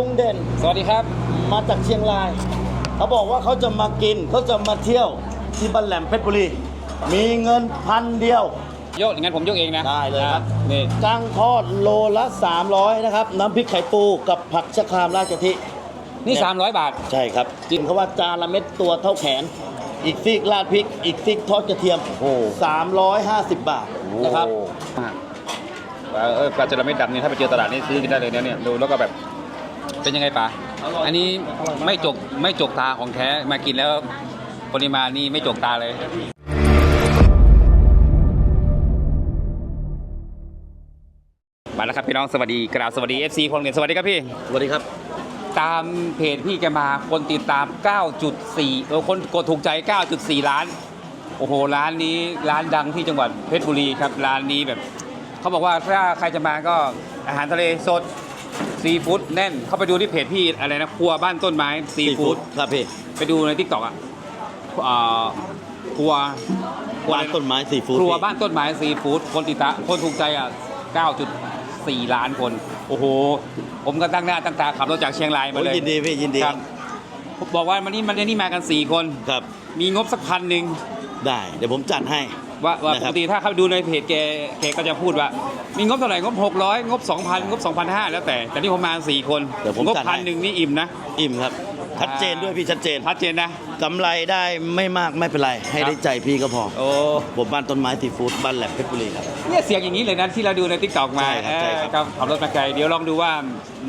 ลุงเด่น สวัสดีครับ มาจากเชียงราย เขาบอกว่าเขาจะมากิน เขาจะมาเที่ยวที่บ้านแหลมเพชรบุรี มีเงินพันเดียว โยกงั้นผมยกเองนะได้เลยครับอะนี่กั้งทอดโลละ 300 นะครับ น้ำพริกไข่ปูกับผักชะครามราชกะทิ นี่ 300 บาท ใช่ครับกินเขาว่าจานละเม็ดตัวเท่าแขน อีกซีกราดพริก อีกซีกทอดกระเทียมโอ้350 บาทนะครับโอ้ปลาเออปลาจระเม็ดดำนี่ถ้าไปเจอตลาดนี่ซื้อกินได้เลยนะเนี่ยดูแล้วก็แบบ เป็นยังไงปลาอร่อยอันนี้ไม่จกไม่จกตาของแท้มากินแล้วปริมาณนี่ไม่จกตาเลยมาแล้วครับพี่น้องสวัสดีกราบสวัสดี FC คนเงินสวัสดีครับพี่สวัสดีครับ ตามเพจพี่แกมาคนติดตาม 9.4เออคนกดถูกใจ 9.4 ล้าน โอ้โหร้านนี้ร้านดังที่จังหวัดเพชรบุรีครับร้านนี้แบบเขาบอกว่าถ้าใครจะมาก็อาหารทะเลสด ซีฟู้ดแน่น เข้าไปดูที่เพจพี่อะไรนะ ครัวบ้านต้นไม้ซีฟู้ดครับพี่ไปดูในทิกตอกอะอ่าครัวครัวบ้านต้นไม้ซีฟู้ดครัวพี่บ้านต้นไม้ซีฟู้ดคนติดตามคนถูกใจอะ9.4 ล้านคน โอ้โห ผมก็ตั้งหน้าตั้งตาขับรถจากเชียงรายมาโอ้ยเลยยินดีพี่ยินดีครับบอกว่ามันนี่มันนี่มากัน 4 คนครับ มีงบสักพันหนึ่งได้ เดี๋ยวผมจัดให้ ว่าว่านะปครักบติถ้าเขาดูในเพจแกแกก็จะพูดว่า มีงบเท่าไหร่งบ 600 งบ 2,000 งบ 2,500 แล้วแต่ แต่นี่ผมมา 4 คน เดี๋ยวผมงบจัดให้ พันหนึ่งนี่อิ่มนะ อิ่มครับ ชัดเจนด้วยพี่ชัดเจนชัดเจนนะกำไรได้ไม่มากไม่เป็นไร ให้ครับได้ใจพี่ก็พอ โอ้ผมบ้านต้นไม้ซีฟู้ดบ้านแหลมเพชรบุรีครับ เนี่ยเสียงอย่างนี้เลยนะที่เราดูในทิกตอกมาใช่ครับใช่ครับ เออครับขับรถมาไกลเดี๋ยวลองดูว่า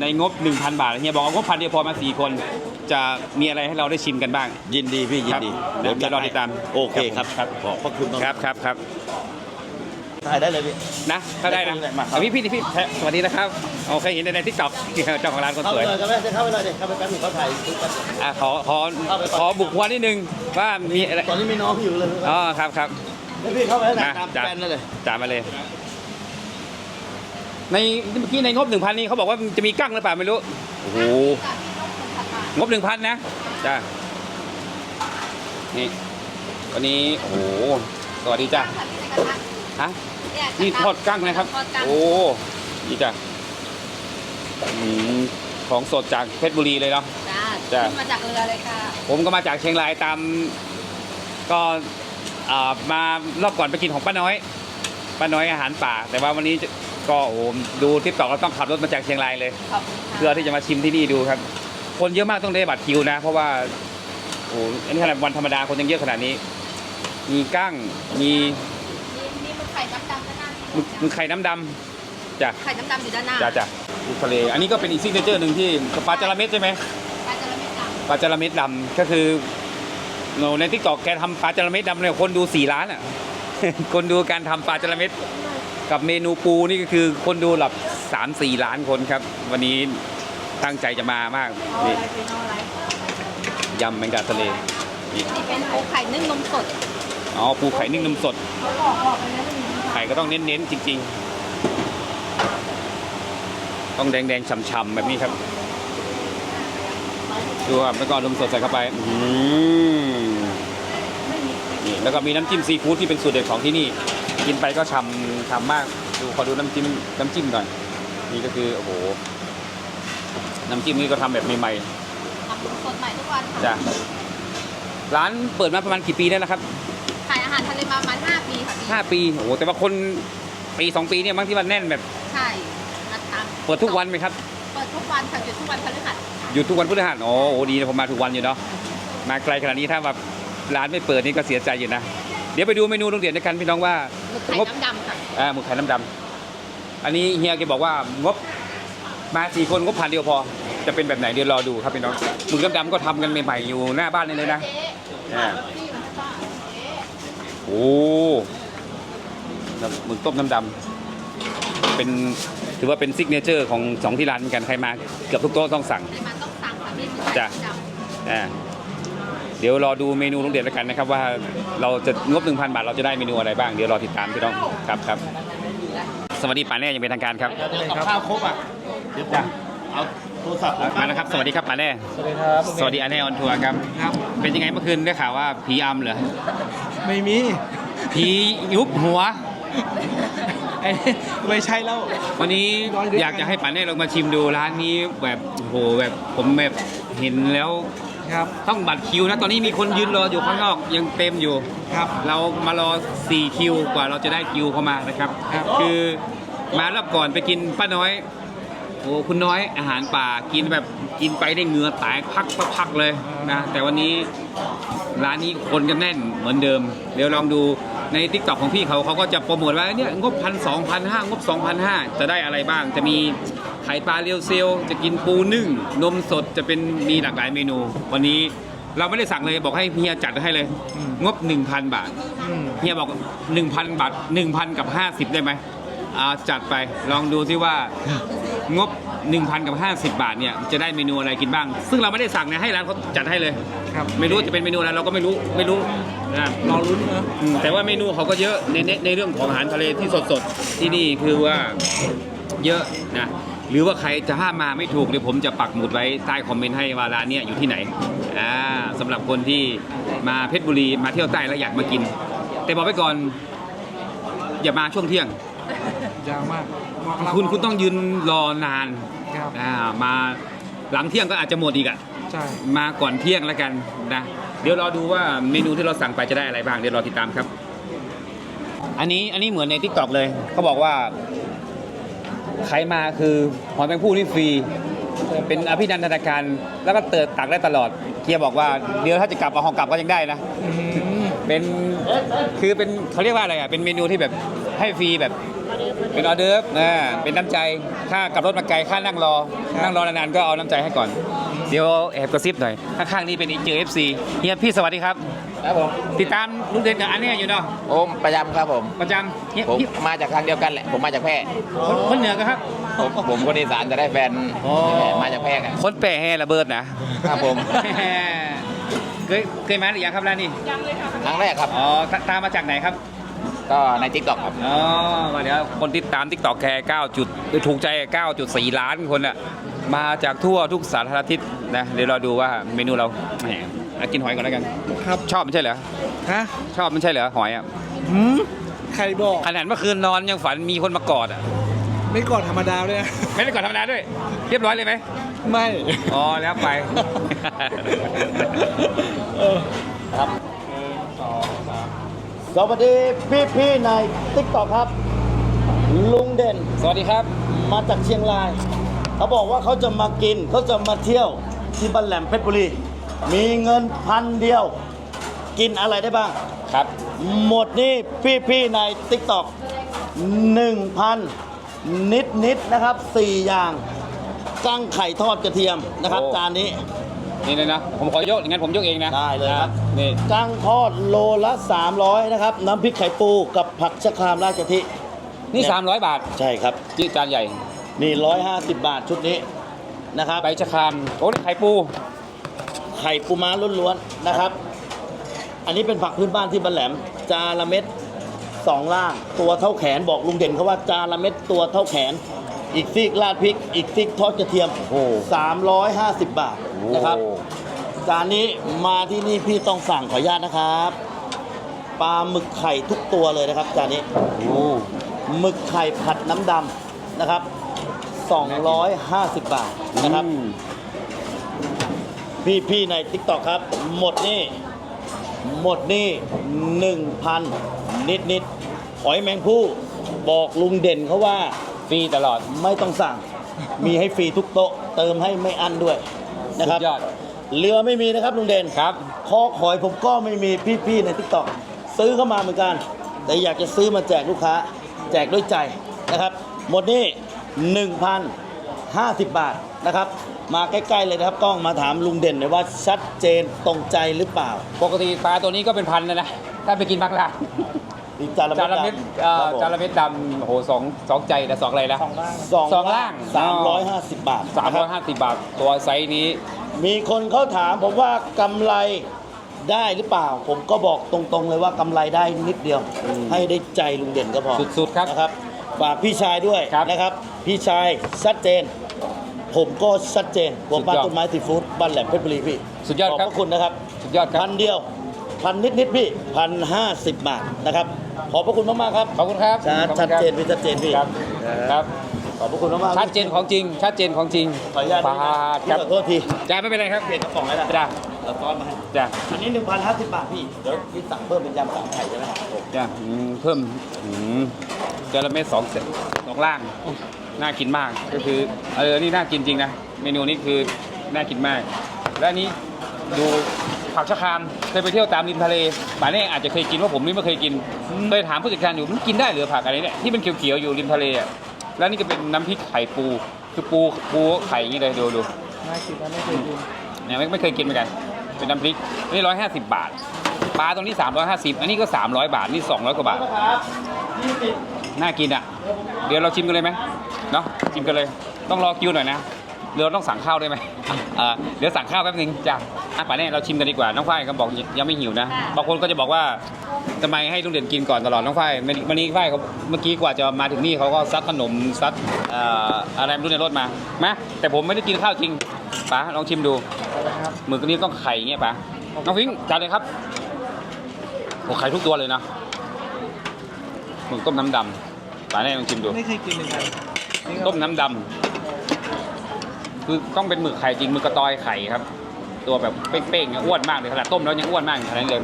ในงบ 1,000 บาทเฮียบอกว่างบพันเดียวพอมา4คน จะมีอะไรให้เราได้ชิมกันบ้าง ยินดีพี่ยินดีครับเดี๋ยวจัรอติดตามโอเคครับครับ ขอบพระคุณมาก ครับครับครับ ถ่ายได้เลยพี่ นะถ้าได้นะได้มาครับเอาพี่พี่พี่แพะสวัสดีนะครับโอเคเห็นในทิกตอกเจ้าของร้านคนเข้าสไปวยเลยครับแม่จะเข้าไปเลยเดี๋ยวเข้าไปแป๊บนึงเขาถ่ายคลิปแป๊บนึงอะขอขอเข้าไปก่อน ขอบุกควันนิดนึงว่ามีอะไรตอนนี้มีน้องอยู่เลยอ๋อครับครับ แล้วพี่เข้าไปแล้วนะตามจ่าแฟนนั่นเลยจ่ามาเลย ในเมื่อกี้ในงบหนึ่งพันนี้เขาบอกว่าจะมีกั้งหรือเปล่าไม่รู้โอ้โหงบหนึ่งพันนะจ้านี่วันนี้โอ้โหสวัสดีจ้าฮะ นี่ทอดกั้งนะครับ ทอดกั้งโอ้นี่จ้ะอืมของสดจากเพชรบุรีเลยเนาะ จ้าจ้ะ ขึ้นมาจากเรือเลยค่ะ ผมก็มาจากเชียงรายตามก็อ่ามารอบก่อนไปกินของป้าน้อยป้าน้อยอาหารป่า แต่ว่าวันนี้จะก็โอ้โหดูทิปต่อเราต้องขับรถมาจากเชียงรายเลย ขอบคุณค่ะเพื่อที่จะมาชิมที่นี่ดูครับ คนเยอะมากต้องได้บัตรคิวนะ เพราะว่าโอ้โหอันนี้ขนาดวันธรรมดาคนยังเยอะขนาดนี้ มีกั้งมี มึกมึกไข่น้ำดำจ้ะไข่น้ำดำอยู่ด้านหน้าจ้าจ้ะลูกทะเล อันนี้ก็เป็นอีกซิกเนเจอร์หนึ่งที่ปลาจาระเม็ดใช่ไหมปลาจระเม็ดดำปลาจาระเม็ดดำก็คือเราในทิกตอกแกทำปลาจาระเม็ดดำเนี่ยคนดูสี่ล้านอะ คนดูการทำปลาจาระเม็ดกับเมนูปูนี่ก็คือคนดูหลับสามสี่ล้านคนครับ วันนี้ตั้งใจจะมามากเอานี่อะไรเป็นเอาอะไรยำแมงดาทะเลนี่นี่เป็นโอไข่นึ่งนมสดอ๋อปูไข่นึ่งนมสดเขาบอกบอกเลยนะไม่มีไข่ก็ต้องเน้นๆจริง ๆ ต้องแดงๆฉ่ำๆแบบนี้ครับดูครับแล้วก็นมสดใส่เข้าไปอื้อหือนี่แล้วก็มีน้ำจิ้มซีฟู้ดที่เป็นสูตรเด็ดของที่นี่ กินไปก็ฉ่ำฉ่ำมาก ดูขอดูน้ำจิ้มน้ำจิ้มหน่อย นี่ก็คือโอ้โห น้ำจิ้มนี่ก็ทำแบบใหม่ทำนมสดใหม่ทุกวันๆค่ะจ้ะร้านเปิดมาประมาณกี่ปีแล้วนะครับ ประมาณ5ปีค่ะพี่ห้าปีโอ้โหแต่ว่าคนปีสองปีเนี่ยบางที่มันแน่นแบบใช่มาตามเปิดทุกวันไหมครับเปิดทุกวันค่ะหยุดทุกวันพฤหัสหยุดทุกวันพฤหัสอ๋อโอ้ดีนะผมมาทุกวันอยู่เนาะมาไกลขนาดนี้ถ้าแบบร้านไม่เปิดนี่ก็เสียใจอยู่นะ เดี๋ยวไปดูเมนูโรงเรียนด้วยกันพี่น้องว่าหมึกไข่งบน้ำดำค่ะอ่าหมึกไข่น้ำดำอันนี้เฮียแกบอกว่างบมาสี่คนงบพันเดียวพอ จะเป็นแบบไหนเดี๋ยวรอดูครับพี่น้องหมึกน้ำดำก็ทำกันใหม่ๆอยู่หน้าบ้านนี่เลยนะเจ๊อ่าพี่มันป้าเจ๊ โอ้หมึกต้มน้ำดำเป็นถือว่าเป็นซิกเนเจอร์ของสองที่ร้านเหมือนกันใครมาเกือบทุกโต๊ะต้องสั่งในมาต้องสั่งค่ะพี่หมึกไข่จ้ะ น้ำดำอ่าเดี๋ยวรอดูเมนูโรงเรียนแล้วกันนะครับ ว่าเราจะงบ1,000 บาทเราจะได้เมนูอะไรบ้างเดี๋ยวรอติดตามพี่น้องครับครับสวัสดีป่าแน่ยังเป็นทางการครับกับข้าวครบอะ เดี๋ยวผมเอาโทรศัพท์ผมมานะครับ สวัสดีครับป่าแน่สวัสดีครับสวัสดีอาแน่ออนทัวร์ครับ ครับ เป็นยังไงเมื่อคืนได้ข่าวว่าผีอำเหรอ ไม่มี ผียุบหัว ไอ้ไม่ใช่แล้ว วันนี้ร้อยด้วยกันอยากจะให้ปันได้ลองมาชิมดูร้านนี้แบบโอ้โหแบบผมแบบเห็นแล้วครับ ต้องบัตรคิวนะตอนนี้มีคนยืนรออยู่ข้างนอกยังเต็มอยู่ ครับ เรามารอ 4 คิวกว่าเราจะได้คิวเข้ามานะครับ ครับ คือมารอบก่อนไปกินป้าน้อย โอ้คุณน้อยอาหารป่ากินแบบ กินไปได้เหงื่อแตกพักพักเลยนะ แต่วันนี้ร้านนี้คนกันแน่นเหมือนเดิม เดี๋ยวลองดูในทิกตอกของพี่เขาเขาก็จะโปรโมทว่าเนี่ยงบพันสองพันห้างบสองพันห้าจะได้อะไรบ้าง จะมีไข่ปลาเรียวเซล จะกินปูนึ่ง นมสดจะเป็นมีหลากหลายเมนู วันนี้เราไม่ได้สั่งเลยบอกให้เฮียจัดให้เลยอืมงบ 1,000 บาทเฮียบอก 1,000 บาท 1,000 กับ 50 ได้ไหม อ่าจัดไปลองดูซิว่างบ 1,000 กับ 50 บาทเนี่ยจะได้เมนูอะไรกินบ้าง ซึ่งเราไม่ได้สั่งนะให้ร้านเขาจัดให้เลย ครับไม่รู้จะเป็นเมนูอะไรเราก็ไม่รู้ไม่รู้นะรอลุ้นนะ อืมแต่ว่าเมนูเขาก็เยอะในในในเรื่องของอาหารทะเลที่สดๆที่นี่คือว่าเยอะนะหรือว่าใครจะห้ามมาไม่ถูกเดี๋ยวผมจะปักหมุดไว้ใต้คอมเมนต์ให้ว่าร้านเนี้ยอยู่ที่ไหนอ่าสำหรับคนที่มาเพชรบุรีมาเที่ยวใต้แล้วอยากมากิน แต่บอกไว้ก่อนอย่ามาช่วงเที่ยง ยาวมากบอกเราคุณคุณต้องยืนรอนานครับอ่ามาหลังเที่ยงก็อาจจะหมดอีกอะใช่ มาก่อนเที่ยงแล้วกันนะ เดี๋ยวรอดูว่าเมนูที่เราสั่งไปจะได้อะไรบ้าง เดี๋ยวรอติดตามครับ อันนี้อันนี้เหมือนในทิกตอกเลย เขาบอกว่า ใครมาคือหอยแมงผู้นี่ฟรี เป็นอภินันทนาการ แล้วก็เติดตักได้ตลอดเคียบอกว่าเดี๋ยวถ้าจะกลับเอาของกลับก็ยังได้นะอืมเป็นคือเป็นเขาเรียกว่าอะไรอะ เป็นเมนูที่แบบให้ฟรีแบบ เป็นออเดิร์ฟนะเป็นน้ำใจค่ากลับรถมาไกลค่านั่งรอ นั่งรอนานๆก็เอาน้ำใจให้ก่อน เดี๋ยวแอบกระซิบหน่อย ข้างๆนี่เป็นอีเจอเอฟซีเฮียพี่สวัสดีครับ ครับผมติดตามลุงเด่นกับอันเนี้ยอยู่เนาะโอมประจำครับผมประจำเฮียผมพี่มาจากทางเดียวกันแหละผมมาจากแพร่คนคนเหนือกันครับ ผมผมคนอีสานจะได้แฟนอ๋อมาจากแพร่กันคนแปะแห่ระเบิดนะครับผมเคยเคยมาหรือยังครับร้านนี้ ครั้งแรกครับอ๋อตตามมาจากไหนครับ ก็ในทิกตอกครับอ๋อมาเดี๋ยวคนติดตามทิกตอกแค่9จุดถูกใจ 9.4 ล้านคนอะมาจากทั่วทุกสารทิศนะเดี๋ยวเราดูว่าเมนูเราแหมเอากินหอยก่อนแล้วกันครับ ชอบไม่ใช่เหรอฮะชอบไม่ใช่เหรอหอยอะหืมใครบอก ขนาดเมื่อคืนนอนยังฝันมีคนมากอดอะไม่กอดธรรมดาเลยนะไม่ได้กอดธรรมดาด้วย เรียบร้อยเลยไหมไม่ อ๋อแล้วไปส วัสดีพี่พี่ๆในติ๊กต็อกครับ ลุงเด่นสวัสดีครับ มาจากเชียงราย เขาบอกว่าเขาจะมากินเขาจะมาเที่ยวที่บ้านแหลมเพชรบุรี มีเงินพันเดียว กินอะไรได้บ้าง ครับ หมดนี่พี่พี่ๆในติ๊กต็อกหนึ่งพันนิดนิดๆนะครับสี่อย่างกั้งไข่ทอดกระเทียมนะครับโอ้จานนี้ นี่เลยนะ ผมขอยกงั้นผมยกเองนะได้เลยครับ นะนี่ กั้งทอดโลละ 300 นะครับ น้ำพริกไข่ปูกับผักชะครามราชกะทิ นี่ 300 บาทใช่ครับจีจานใหญ่ นี่ 150 บาทชุดนี้นะครับ ใบชะครามโอ้นี่ไข่ปู ไข่ปูม้าล้วนๆนะครับ อันนี้เป็นผักพื้นบ้านที่บันแหลม จานละเม็ดสองล่าง ตัวเท่าแขนบอกลุงเด่นเขาว่าจานละเม็ดตัวเท่าแขน อีกซีกราดพริก อีกซีกทอดกระเทียม โอ้350 บาท นะครับจานนี้มาที่นี่พี่ต้องสั่งขออนุญาตนะครับปลาหมึกไข่ทุกตัวเลยนะครับจานนี้โอ้หมึกไข่ผัดน้ำดำนะครับ 250 บาทนะครับอืมพี่พี่ใน t ิ k t o k ครับ หมดนี่ หมดนี่1,000นิดนิดๆหอยแมงผู้บอกลุงเด่นเขาว่า ฟรีตลอดไม่ต้องสั่ง มีให้ฟรีทุกโต๊ะ เติมให้ไม่อั้นด้วย นะครับ สุดยอด เรือไม่มีนะครับลุงเด่นครับ คอหอยผมก็ไม่มีพี่ๆใน t ิ k t o k ซื้อเข้ามาเหมือนกัน แต่อยากจะซื้อมาแจกลูกค้า แจกด้วยใจนะครับ หมดนี่1,050 บาทนะครับ มาใกล้ๆเลยนะครับกล้องมาถามลุงเด่นหน่อยว่าชัดเจนตรงใจหรือเปล่า ปกติปลาตัวนี้ก็เป็นพันเลยนะ ถ้าไปกินบางร้าน อีกจานละจานละเม็ดเอ่อจานละเม็ดเม็ดดำโอ้โหสองสองใจนะสองอะไรนะสองสองล่างสามร้อยห้าสิบบาทสามร้อยนะคบห้าสิบบาทตัวไซส์นี้ มีคนเขาถามผมว่ากำไรได้หรือเปล่า ผมก็บอกตรงๆเลยว่ากำไรได้นิดเดียว ให้ได้ใจลุงเด่นก็พอสุดๆครับนะครับฝากพี่ชายด้วยครับนะครับ พี่ชายชัดเจน ผมก็ชัดเจนผมสุดยบ้านอดต้นไม้ซีฟู้ดบ้านแหลมเพชรบุรีพี่สุดยอดขอบครับพระคุณนะครับ สุดยอดครับ พันเดียวพันนิดนิดๆพี่พันห้าสิบบาทนะครับ ขอบพระคุณมากๆครับขอบคุณครับชัดขอบชัคุดณครับเจนพี่ชัดเจนพี่ครับครับขอบพระคุณมากๆชัดเจนของจริง ชัดเจนของจริงขออนุญาตปาดพี่ครับขอโทษทีจ้าไม่เป็นไรครับเปลี่ยนกระป๋องแล้วนะจ้าเราซ้อนมาให้จ้าอันนี้1,050บาทพี่เดี๋ยวพี่สั่งเพิ่มเป็นยำสามไข่ใช่ไหมจ้าอืมเพิ่มอืมจระเม็ดสองเสร็จสองล่างน่ากินมากก็คือเออนี่น่ากินจริงนะเมนูนี้คือน่ากินมาก และอันนี้ดู ผักชะครามเคยไปเที่ยวตามริมทะเลป่าเน่อาจจะเคยกินว่าผมนี่ไม่เคยกินเคยถามผู้จัดการอยู่มันกินได้เหรือผักอะไรเนี่ยที่มันเขียวๆอยู่ริมทะเลอะแล้วนี่ก็เป็นน้ำพริกไข่ปู คือปูปูไข่อย่างนี้เลยดูดูน่ากินนะไม่เคยกินเนี่ยไม่ไม่เคยกินเหมือนกัน เป็นน้ำพริกนี่ร้อยห้าสิบบาทปลาตรงนี้สามร้อยห้าสิบอันนี้ก็สามร้อยบาทนี่สองร้อยกว่าบาทครับยี่สิบน่ากินอะ เดี๋ยวเราชิมกันเลยไหมเนาะชิมกันเลย ต้องรอคิวหน่อยนะเดี๋ยวเราต้องสั่งข้าวได้ไหมอ่าเดี๋ยวสั่งข้าวแป๊บนึงจ้ะ อะป่านนี้เราชิมกันดีกว่าน้องฝ้ายก็บอกยังไม่หิวนะบางคนก็จะบอกว่าทำไมให้ลุงเด่นกินก่อนตลอดน้องฝ้ายวันวันนี้ฝ้ายเขาเมื่อกี้กว่าจะมาถึงนี่เขาก็ซัดขนมซัดเอ่ออะไรไม่รู้ในรถมามาแต่ผมไม่ได้กินข้าวจริงป๋าลองชิมดูหมึกอันนี้ต้องไข่อย่างเงี้ยป๋าน้องฟิงค์จัดเลยครับโอ้ไข่ทุกตัวเลยนะหมึกต้มน้ำดำป๋าแน่ลองชิมดู ไม่เคยกินเหมือนกันนี่ก็ต้มน้ำดำคือต้องเป็นหมึกไข่จริงหมึกกระตอยไข่ครับ ตัวแบบเป้งๆเนี่ยอ้วนมากเลยขนาดต้มแล้วยังอ้วนมากขนาดนั้นเลย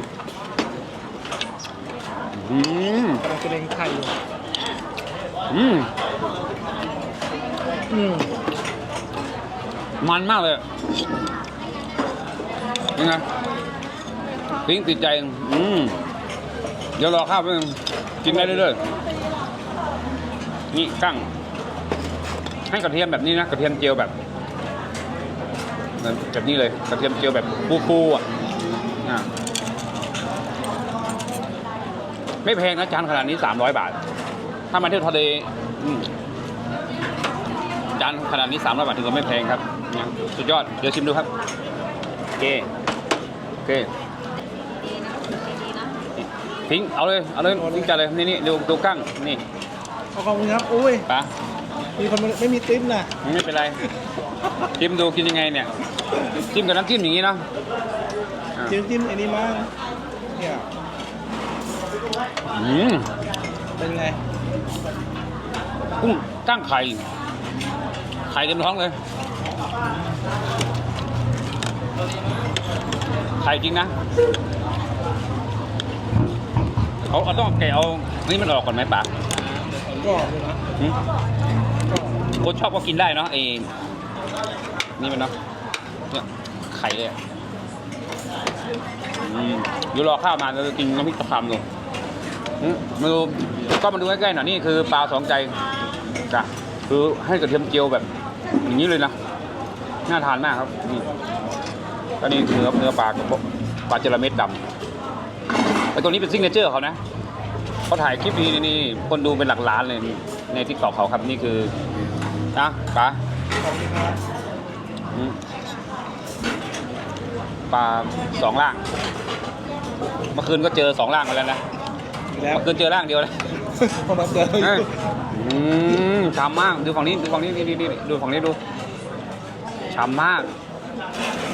อืมกำลังจะเล็งไข่อยู่อืมอืมมันมากเลยยังไงพิงติดใจ อืมเดี๋ยวรอข้าวไปบนึงกินได้เรื่อยๆนี่กั้งให้กระเทียมแบบนี้นะกระเทียมเจียวแบบ แบบนี้เลยกระเทียมเจียวแบบฟูๆอะอะไม่แพงนะจานขนาดนี้ 300 บาท ถ้ามาเที่ยวทะเลอืมจานขนาดนี้ 300 บาทถือว่าไม่แพงครับเนี่ยสุดยอด เดี๋ยวชิมดูครับโอเคโอเคพิงเอาเลย เอาเลยพิงจัดเลย นี่นี่ดูดูกั้งนี่เอาขอบคุณครับ อุ้ยปะมีคนไม่มีติ๊บนะไม่เป็นไร จิ้มดูกินยังไงเนี่ยจิ้มกับน้ำจิ้มอย่างนี้เนาะอะจิ้มจิ้มไอ้นี่มั้งเนี่ยอืมเป็นไงกุ้งก้างไข่ไข่เต็มท้องเลย ไข่จริงนะเอาเอาต้องแกะเอานี่มันออกก่อนไหมป๋ากรอบเลยนะหืมกรอบคนชอบก็กินได้เนาะไอ้ นี่มันเนาะเนี่ยไข่เลยอะอืมเดี๋ยวรอข้าวมาเราจะกินน้ำพริกตะคำดูอืมมาดูก็มาดูใกล้ๆหน่อยนี่คือปลาสองใจจ้ะคือให้กระเทียมเจียวแบบอย่างนี้เลยนะน่าทานมากครับนี่ก็นี่คือเนื้อปลากระบอกปลาจระเม็ดดำไอ้ตัวนี้เป็นซิกเนเจอร์เขานะเขาถ่ายคลิปนี้นี่คนดูเป็นหลักล้านเลยในทิกตอกเขาครับนี่คือนะปลา ปลาสองล่าง เมื่อคืนก็เจอสองล่างมาแล้วนะอีกแล้วเมื่อคืนเจอล่างเดียวเลยพอมาเจอเอ้ยอืมฉ่ำมาก ดูฝั่งนี้ ดูฝั่งนี้นี่นี่นี่ดูฝั่งนี้ดูฉ่ำมาก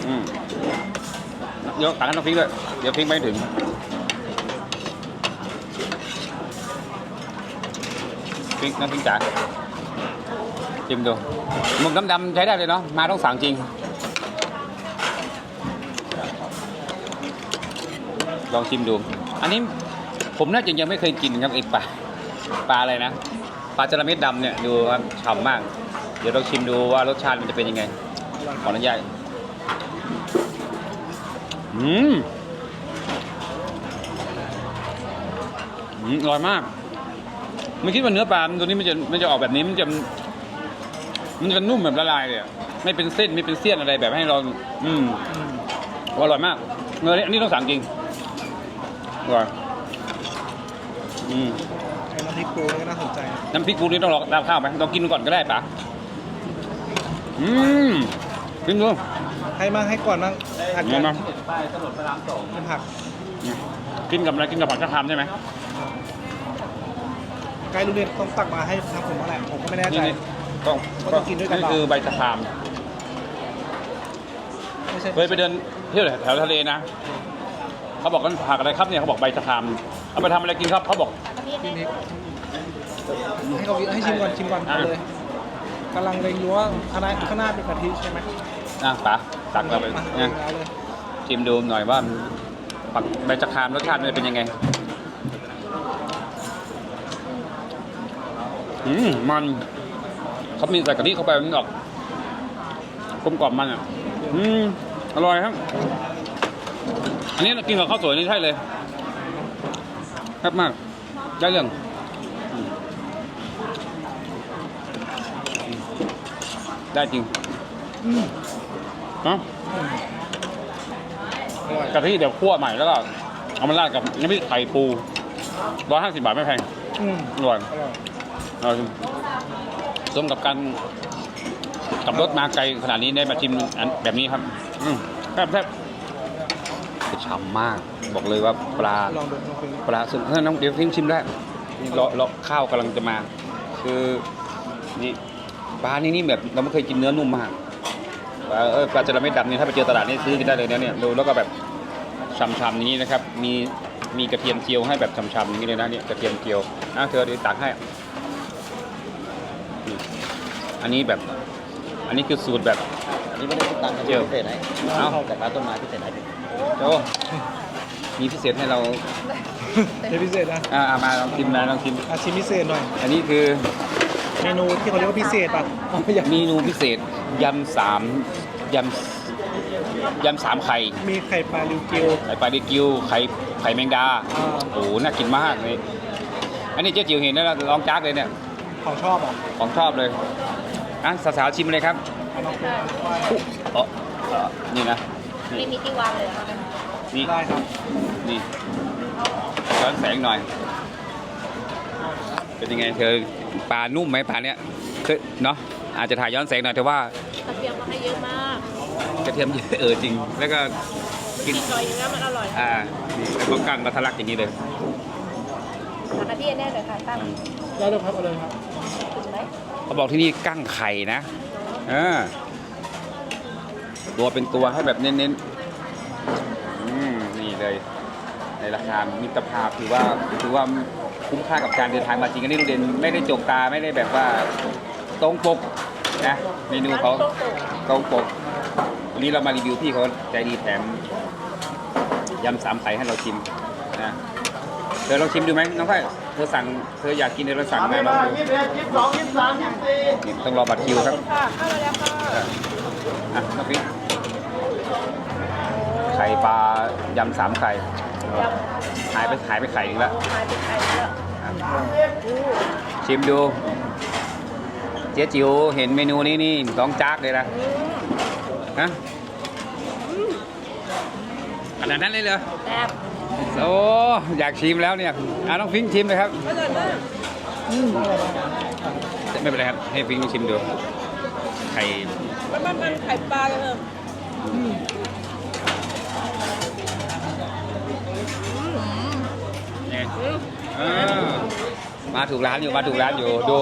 อืมเดี๋ยวตักให้น้องพริกด้วย เดี๋ยวพริกไม่ถึง พริกน้ำพริกจ๋า ชิมดูหมึกน้ำดำใช้ได้เลยเนาะมาต้องสั่งจริง ลองชิมดู อันนี้ผมน่าจะยังไม่เคยกินครับไอ้ปลาปลาอะไรนะปลาจระเม็ดดำเนี่ยดูครับฉ่ำมาก เดี๋ยวเราชิมดูว่ารสชาติมันจะเป็นยังไงขออนุญาตอืมอืมอร่อยมาก ไม่คิดว่าเนื้อปลาตัวนี้มันจะมันจะออกแบบนี้มันจะ มันจะนุ่มแบบละลายเลยอะไม่เป็นเส้นไม่เป็นเสี้ยนอะไรแบบให้เรา อืมอืมอร่อยมากเนื้อนี้อันนี้ต้องสั่งจริงอร่อยอืมไอ้น้ำพริกปูนี่ก็น่าสนใจนะน้ำพริกปูนี่ต้องรอราดข้าวไหมต้องกินก่อนก็ได้ปะอืมกินดู ให้มั่งให้ก่อนมั่งผัดกัมานมา เป็นผักกินกับอะไรกินกับผักกระเพราใช่ไหมใกล้ลูกเรียนต้องตักมาให้ทางผมมาแหละผมก็ไม่แน่ใจนี่นี่ ต้องก็ต้องกินด้วยกันนี่คือใบกระเพราไม่ใช่เคยไปเดินเที่ยวแถวทะเลนะเขาบอกกันผักอะไรครับเนี่ยเขาบอกใบชะครามเอาไปทำอะไรกินครับเขาบอกพี่นิกให้เขาให้ชิมก่อนชิมก่อนเอาเลยกำลังเล็งอยู่ว่าข้างหน้าข้างหน้าเป็นกะทิใช่ไหมอะป๋าตักเราไปมาเนี่ยเอาเลยชิมดูหน่อยว่าผักใบชะครามรสชาติมันเป็นยังไงอืมมัน เขามีใส่กะทิเข้าไปมันออกกลมกล่อมมันอะอืมอร่อยครับ อันนี้กินกับข้าวสวยนี่ใช่เลยแซ่บมาก ได้เรื่องอืมได้จริงเนาะอร่อยกะทิเดี๋ยวคั่วใหม่แล้วก็เอามาราดกับน้ำพริกไข่ปูร้อยห้าสิบบาทไม่แพงอืมอร่อยอร่อยอร่อยจริง สมกับการขับรถมาไกลขนาดนี้ได้มาชิมอันแบบนี้ครับ อืมแซ่บแซ่บฉ่ำมาก บอกเลยว่าปลาลองดูลองดูปลาสุดเฮ้ยน้องเดี๋ยวทิ้งชิมได้นี่เลาะเลาะข้าวกำลังจะมา คือนี่ปลานี่นี่แบบเราไม่เคยกินเนื้อนุ่มมากปลาเออปลาจระเม็ดดำนี่ถ้าไปเจอตลาดนี่ซื้อกินได้เลยนะเนี่ยดูแล้วก็แบบฉ่ำๆอย่างนี้นะครับ มีมีกระเทียมเจียวให้แบบฉ่ำๆอย่างนี้เลยนะเนี่ยกระเทียมเจียวอะเธอเดี๋ยวตักให้นี่ อันนี้แบบ อันนี้คือสูตรแบบ อันนี้ไม่ได้คิดตังค์นะเจียวพิเศษให้เอ้าแต่ปลาต้นไม้พิเศษให้โอ้มีพิเศษให้เราเดี๋ยวพิเศษนะอ่าเอามาลองชิมนะลองชิม อาชิมพิเศษหน่อย อันนี้คือเมนูที่เขาเรียกว่าพิเศษป่ะอ๋อไม่อยากเมนูพิเศษยำสามยำยำสามไข่มีไข่ปลาลิวกิวไข่ปลาดิกิวไข่ไข่แมงดาอ่าโอ้โหน่ากินมากเลยอันนี้เจ๊จิ๋วเห็นแล้วลองจักเลยเนี่ยของชอบอะของชอบเลย อะสาวๆชิมเลยครับเอาลองดูอุ๊เอ๋อเอ่อนี่นะไม่มีที่วางเลยเหรอนี่ได้ครับนี่ย้อนแสงหน่อย เป็นยังไงเธอปลานุ่มไหมปลาเนี้ยคือเนาะอาจจะถ่ายย้อนแสงหน่อยแต่ว่ากระเทียมมาให้เยอะมากกระเทียมเยอะเออจริง แล้วก็กินกินหน่อยอย่างนี้มันอร่อยอ่านี่แล้วก็กั้นมาทะลักอย่างนี้เลยทานกระเทียมแน่เลยค่ะตั้งได้เลยครับเอาเลยครับ ถึงไหม เขาบอกที่นี่กั้งไข่นะเออตัวเป็นตัวให้แบบเน้นๆอืมนี่เลย ในราคามิตรภาพถือว่าถือว่าคุ้มค่ากับการเดินทางมาจริงอันนี้ลูกเด่นไม่ได้จกตาไม่ได้แบบว่าตรงปกนะเมนูเขาตรงปกวันนี้เรามารีวิวพี่เขาใจดีแถมยำสามไข่ให้เราชิมนะเธอลองชิมดูไหมน้องไผ่ เธอสั่งเธออยากกินเธอลองสั่งมาลองดูยี่สิบเอ็ดยี่สิบสองยี่สิบสามยี่สิบสี่นี่ต้องรอบัตรคิวครับค่ะเข้ามาแล้วค่ะอะน้องพี่ไข่ปลายำสามไข่ยหายไปหายไปไข่หนึงแล้วำหายไปไข่แล้วชิมดู เจ๊จิ๋วเห็นเมนูนี้นี่ต้องจักเลยนะฮะขนาดนั้นเลยเหรอแซ่บ โอ้อยากชิมแล้วเนี่ยอะน้องฟิงค์ชิมเลยครับอร่อยมากไม่เป็นไรครับ ให้ฟิงค์ชิมดูไข่มันมันมันไข่ปลาเลยเออไงเออมาถูกร้านอยู่มาถูกร้านอยู่ดู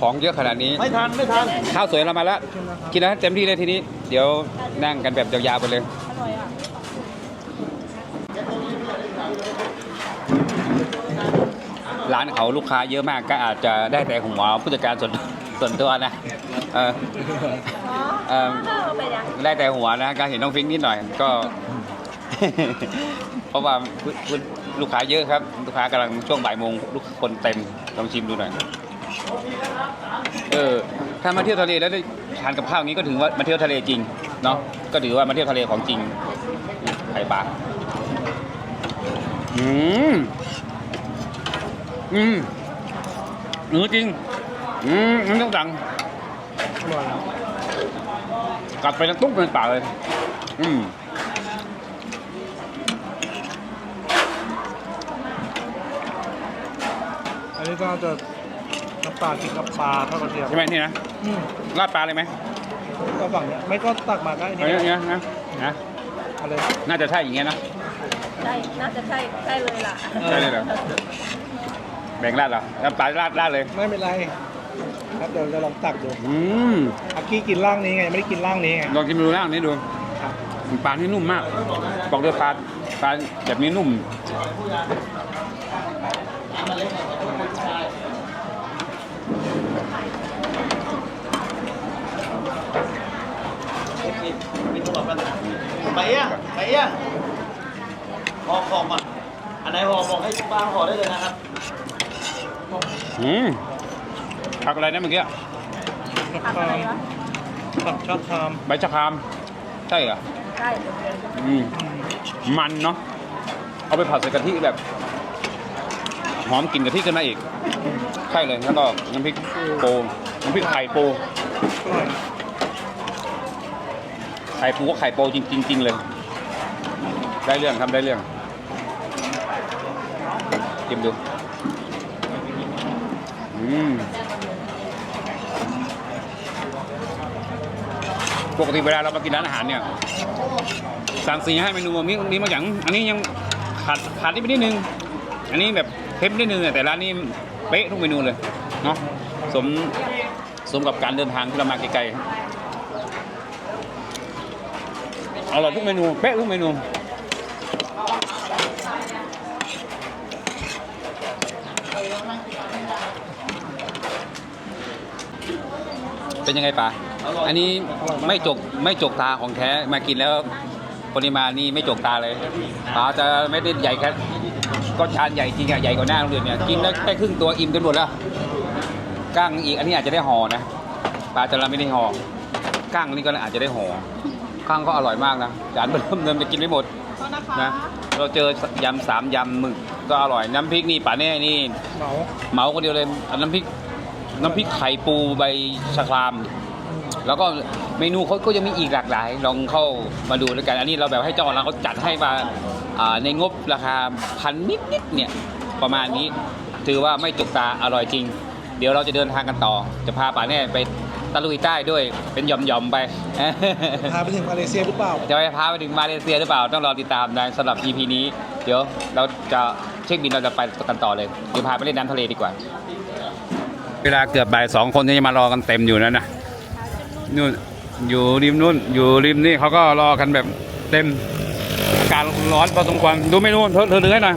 ของเยอะขนาดนี้ ไม่ทัน ไม่ทัน ข้าวสวยเรามาแล้วกินนะเต็มที่เลยทีนี้ เดี๋ยวนั่งกันแบบยาวๆไปเลย อร่อยอะ ร้านเขาลูกค้าเยอะมากก็อาจจะได้แต่หัวผู้จัดการส่วนส่วนตัวนะเออเออได้แต่หัวนะการเห็นน้องฟิงนิดหน่อยก็ เพราะว่าลูกค้าเยอะครับ ลูกค้ากำลังช่วงบ่ายโมงลูกคนเต็มลองชิมดูหน่อยเออถ้ามาเที่ยวทะเลแล้วได้ทานกับข้าวอย่างนี้ก็ถือว่ามาเที่ยวทะเลจริงเนาะก็ถือว่ามาเที่ยวทะเลของจริงไข่ปลาอืม อืมเนื้อจริง อืมมันต้องสั่งอร่อยกัดไปแล้วตุ๊บในปากเลย อืมอันนี้ก็จะน้ำปลากินกับปลาทอดกระเทียมใช่ไหมนี่นะอืมราดปลาเลยไหมก็ฝั่งเนี้ยไม่ก็ตักมาก็อันอันนี้นี้นะนะนะเอาเลยน่าจะใช่อย่างเงี้ยนะ ใช่ น่าจะใช่ ใช่เลยล่ะ ใช่เลยเหรอ แบ่งราดเหรอแล้วปลาราดราดเลย ไม่เป็นไร ครับเดี๋ยวจะลองตักดูอืมอากี้กินร่างนี้ไงไม่ได้กินร่างนี้ไงลองชิมดูร่างนี้ดูครับปลาที่นุ่มมากบอกเลยปลาปลาแบบนี้นุ่ม มีตัวแบบไปอะไปอะห่อของอะอันไหนห่อบอกให้ป้าห่อได้เลยนะครับ อืมผักอะไรนะเมื่อกี้ผักอะไรวะผักชอบทามใบชะครามใช่เหรอใช่อืมมันเนาะเอาไปผัดใส่กะทิแบบ หอมกลิ่นกะทิขึ้นมาอีกใช่เลยแล้วก็น้ำพริกโปน้ำพริกไข่โปอร่อยไข่ปูก็ไข่โปจริงๆจริงๆเลย ได้เรื่องทำได้เรื่องชิมดูอืม ปกติเวลาเรามากินร้านอาหารเนี่ยสั่งสี่ให้เมนูมีมีมาอย่าง อันนี้ยังขาดขาดนิดนิดนึง อันนี้แบบเค็มนิดนึงแต่ร้านนี้เป๊ะทุกเมนูเลยเนาะสมสมกับการเดินทางที่เรามาไกลๆอร่อยทุกเมนูเป๊ะทุกเมนู เป็นยังไงป่ะอันนี้ไม่จกไม่จกตาของแท้มากินแล้วปริมาณนี่ไม่จกตาเลยปลาจะไม่ได้ใหญ่แค่ก็ชานใหญ่จริงอะใหญ่กว่าหน้าโรงเรียนเนี่ยกินแล้วแค่ครึ่งตัวอิ่มกันหมดแล้วก้างอีกอันนี้อาจจะได้ห่อนะปลาจะเราไม่ได้ห่อก้างนี่ก็อาจจะได้ห่อก้างก็อร่อยมากนะจานเริ่มเดิมจะกินไม่หมดโทษนะคะนะเราเจอยำสามยำหมึกก็อร่อยน้ำพริกนี่ป่าแน่นี่เหมาเหมาคนเดียวเลยอันน้ำพริก น้ำพริกไข่ปูใบชะคราม แล้วก็เมนูเขาก็ยังมีอีกหลากหลาย ลองเข้ามาดูด้วยกัน อันนี้เราแบบให้เจ้าของร้านเขาจัดให้มาอ่าในงบราคาพันนิดๆเนี่ยประมาณนี้ ถือว่าไม่จุกตาอร่อยจริง เดี๋ยวเราจะเดินทางกันต่อ จะพาป่าแน่ไปตะลุยใต้ด้วยเป็นหย่อมๆไป พาไปถึงมาเลเซียหรือเปล่า จะไปพาไปถึงมาเลเซียหรือเปล่า ต้องรอติดตามนะสำหรับ EP นี้ เดี๋ยวเราจะเช็คบินเราจะไปกันต่อเลย เดี๋ยวพาไปเล่นน้ำทะเลดีกว่า เวลาเกือบบ่ายสองคนจะมารอกันเต็มอยู่นั่นนะนู่นอยู่ริมนู่นอยู่ริมนี่เขาก็รอกันแบบเต็มอากาศร้อนพอสมควรดูเมนูเธอเธอถือให้หน่อย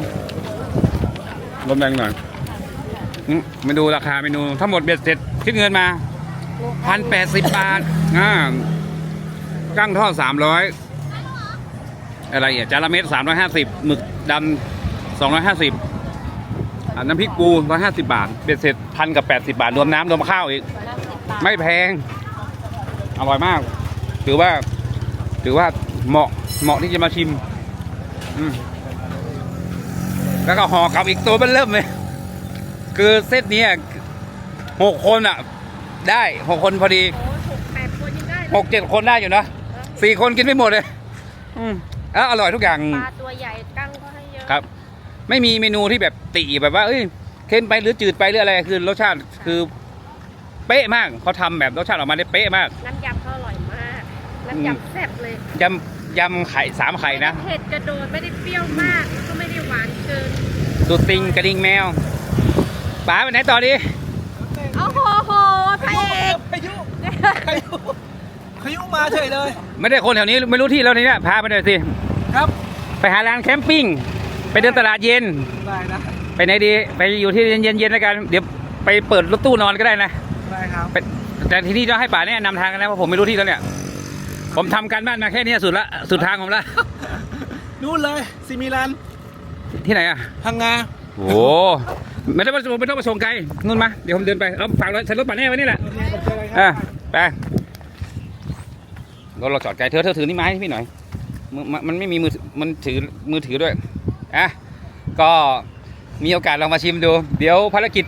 ลมแรงหน่อยมมาดูราคาเมนูทั้งหมดเบ็ดเสร็จคิดเงินมาพันแปดสิบบาทอ่ากั้งทอดสามร้อยอะไรอะจาระเม็ดสามร้อยห้าสิบหมึกดำสองร้อยห้าสิบ น้ำพริกปูร้อยห้าสิบบาทเบ็ดเสร็จพันกับแปดสิบาท รวมน้ำรวมข้าวอีก ไม่แพง อร่อยมาก ถือว่า ถือว่าเหมาะเหมาะที่จะมาชิม อืมแล้วก็ห่อกับอีกตัวเป็นเริ่มเลย คือเซตเนี้ยหกคนอะ ได้หกคนพอดีโอ้หกแปดคนยังได้หกเจ็ดคนได้อยู่นะสี่คนกินไม่หมดเลย อืมแล้วอร่อยทุกอย่าง ปลาตัวใหญ่กั้งก็ให้เยอะ ครับ ไม่มีเมนูที่แบบ ติแบบว่า เอ้ยเค็มไปหรือจืดไปหรืออะไรคือรสชาติคือเป๊ะมากเขาทำแบบรสชาติออกมาได้เป๊ะมาก น้ำยำก็อร่อยมากน้ำยำแซ่บเลยยำยำไข่สามไข่นะม่ด้เผ็ดกระโดดไม่ได้เปรี้ยวมากแล้วก็ไม่ได้หวานเกินสุดติงกระดิ่งแมวป๋าไปไหนต่อดีโอ้โหโหพระเอกพายุพายุพายุมาเฉยเลย ไม่ได้คนแถวนี้ไม่รู้ที่แล้วนี่เนี่ยพาไปหน่อยสิครับ ไปหาร้านแคมปิ้งไปเดินตลาดเย็นได้นะ ไปไหนดีไปอยู่ที่เย็นๆแล้วกัน เดี๋ยวไปเปิดรถตู้นอนก็ได้นะได้ครับไปแต่ที่นี่ต้องให้ป่าแนะนำทางกันนะเพราะผมไม่รู้ที่แล้วเนี่ย ผมทำการบ้านมาแค่เนี้ยสุดละสุดทางผมละนู่นเลยซิมิลันที่ไหนอะ พังงาโอ้ไม่ต้องมาส่งไม่ต้องมาส่งไกลนู่นมาเดี๋ยวผมเดินไปเอาฝากรถใส่รถป่าแน่ไว้นี่แหละอะไปรถเราจอดไกลเธอเธอถือนี่ไม้ให้พี่หน่อยมือมันมันไม่มีมือมันถือมือถือด้วยอะก็ มีโอกาสลองมาชิมดู เดี๋ยวภารกิจ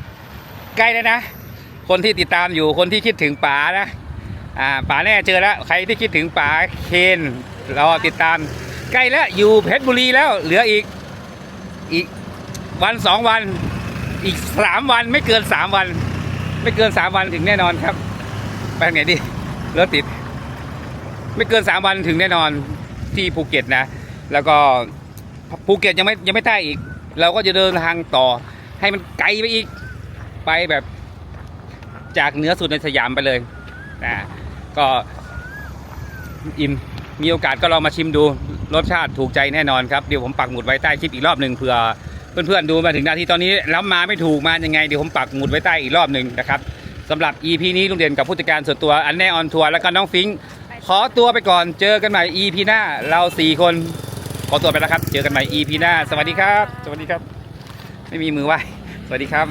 ใกล้แล้วนะ คนที่ติดตามอยู่คนที่คิดถึงป๋านะอ่าป๋าแน่เจอแล้ว ใครที่คิดถึงป๋าเคนราติดตาม ใกล้แล้วอยู่เพชรบุรีแล้ว เหลืออีกอีกวันสองวันอีกสามวันไม่เกินสามวัน ไม่เกินสามวันถึงแน่นอนครับ ไปไหนดีรถติด ไม่เกินสามวันถึงแน่นอนที่ภูเก็ตนะ แล้วก็ภูเก็ตยังไม่ยังไม่ได้อีก เราก็จะเดินทางต่อ ให้มันไกลไปอีกไปแบบจากเหนือสุดในสยามไปเลยนะก็อิ่มมีโอกาสก็ลองมาชิมดูรสชาติถูกใจแน่นอนครับเดี๋ยวผมปักหมุดไว้ใต้คลิปอีกรอบหนึ่งเผื่อเพื่อนๆดูมาถึงนาทีตอนนี้แล้วมาไม่ถูกมายังไงเดี๋ยวผมปักหมุดไว้ใต้อีกรอบหนึ่งนะครับสำหรับ EP นี้ลุงเด่นกับผู้จัดการส่วนตัวอันแน่ออนทัวร์แล้วก็น้องฟิงขอตัวไปก่อนเจอกันใหม่ EP หน้าเราสี่คน ขอตัวไปแล้วครับ เจอกันใหม่ EP หน้า สวัสดีครับ สวัสดีครับ ไม่มีมือไหวสวัสดีครับ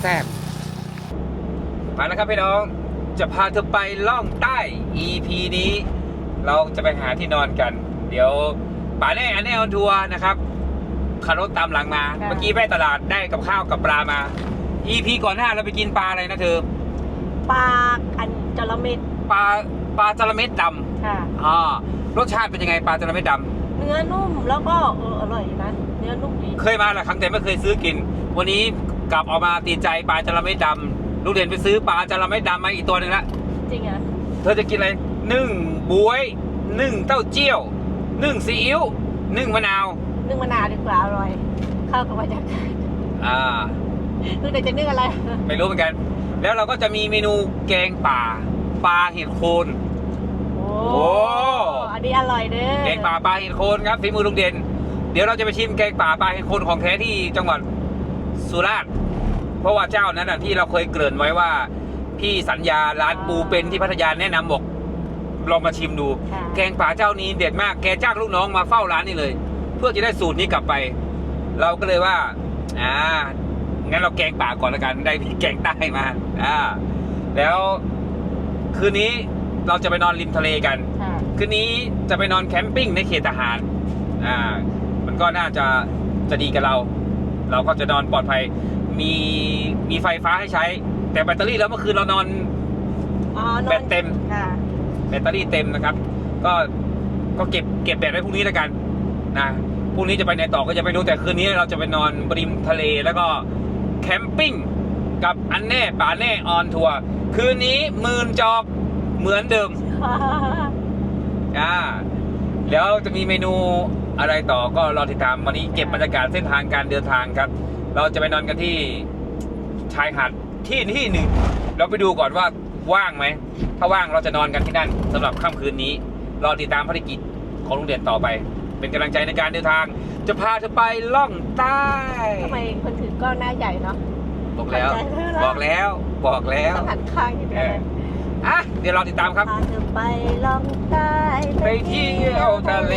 แซ่บมาแล้วครับพี่น้อง จะพาเธอไปล่องใต้ EP นี้ เราจะไปหาที่นอนกัน เดี๋ยวป่าแน่อันแน่ออนทัวร์นะครับขับรถตามหลังมาค่ะเมื่อกี้แม่ตลาดได้กับข้าวกับปลามา EP ก่อนหน้าเราไปกินปลาอะไรนะเธอ ปลาอันจระเม็ดปลาปลาจระเม็ดดค่ะำอ่ารสชาติเป็นยังไงปลาจระเม็ดด เนื้อนุ่มแล้วก็เอออร่อยนะเนื้อนุ่มดีำเคยมาหลายครั้งแต่ไม่เคยซื้อกิน วันนี้กลับออกมาตีใจปลาจระเม็ดดำลูกเรียนไปซื้อปลาจระเม็ดดำมาอีกตัวหนึ่งละจริงอะเธอจะกินอะไรนึ่งบวยนึ่งเต้าเจี้ยวนึ่งซีอิ๊วนึ่งมะนาวนึ่งมะนาวดีกว่าอร่อยเข้ากับบรรยากาศอ่าคือแต่จะนึ่งอะไร ไม่รู้เหมือนกัน แล้วเราก็จะมีเมนูแกงป่าปลาเห็ดโคน โอ้โอ้ อันนี้อร่อยเด้อแกงป่าปลาเห็ดโคนครับฝีมือลุงเด่น เดี๋ยวเราจะไปชิมแกงป่าปลาเห็ดโคนของแท้ที่จังหวัดสุราษฎร์ เพราะว่าเจ้านั้นน่ะที่เราเคยเกริ่นไว้ว่า พี่สัญญาร้านปูเป็นที่พัทยาแนะนำบอกลองมาชิมดู ค่ะแกงป่าเจ้านี้เด็ดมาก แกจ้างลูกน้องมาเฝ้าร้านนี่เลย เพื่อจะได้สูตรนี้กลับไป เราก็เลยว่า อ่า งั้นเราแกงป่าก่อนละกัน ได้พี่แกงใต้มา อ่า แล้วคืนนี้ เราจะไปนอนริมทะเลกัน ค่ะคืนนี้จะไปนอนแคมปิ้งในเขตทหาร อ่า มันก็น่าจะจะดีกับเรา เราก็จะนอนปลอดภัย มีมีไฟฟ้าให้ใช้ แต่แบตเตอรี่แล้วเมื่อคืนเรานอนอ๋อนอนแบตเต็ม ค่ะ แบตเตอรี่เต็มนะครับ ก็ก็เก็บเก็บแบตไว้พรุ่งนี้แล้วกันนะพรุ่งนี้จะไปไหนต่อก็จะไม่รู้แต่คืนนี้เราจะไปนอนบริมทะเลแล้วก็แคมปิ้งกับอันแน่ป่าแน่ออนทัวร์คืนนี้หมื่นจอก เหมือนเดิมอ่าแล้วจะมีเมนูอะไรต่อก็รอติดตามวันนี้เก็บบรรยากาศเส้นทางการเดินทางครับ เราจะไปนอนกันที่ชายหาดที่ที่หนึ่งเราไปดูก่อนว่าว่างไหม ถ้าว่างเราจะนอนกันที่นั่นสำหรับค่ำคืนนี้ รอติดตามภารกิจของลุงเด่นต่อไป เป็นกำลังใจในการเดินทาง จะพาเธอไปล่องใต้ทำไมคนถือกล้องหน้าใหญ่เนาะบอกแล้วเข้าใจแล้วบอกแล้วบอกแล้วต้องหันข้างอย่างเอนี้อ อะเดี๋ยวรอติดตามครับ พาเธอไปลองใต้ไปเที่ยวทะเล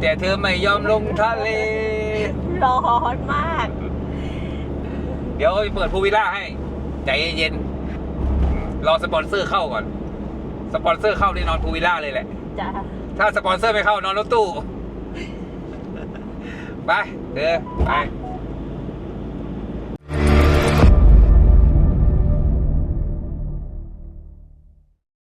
แต่เธอไม่ยอมลงทะเล ร้อนมาก เดี๋ยวเปิดพูลวิลล่าให้ ใจเย็นๆรอสปอนเซอร์เข้าก่อน สปอนเซอร์เข้าได้นอนพูลวิลล่าเลยแหละ จ้ะถ้าสปอนเซอร์ไม่เข้านอนรถตู้ ไปเธอไป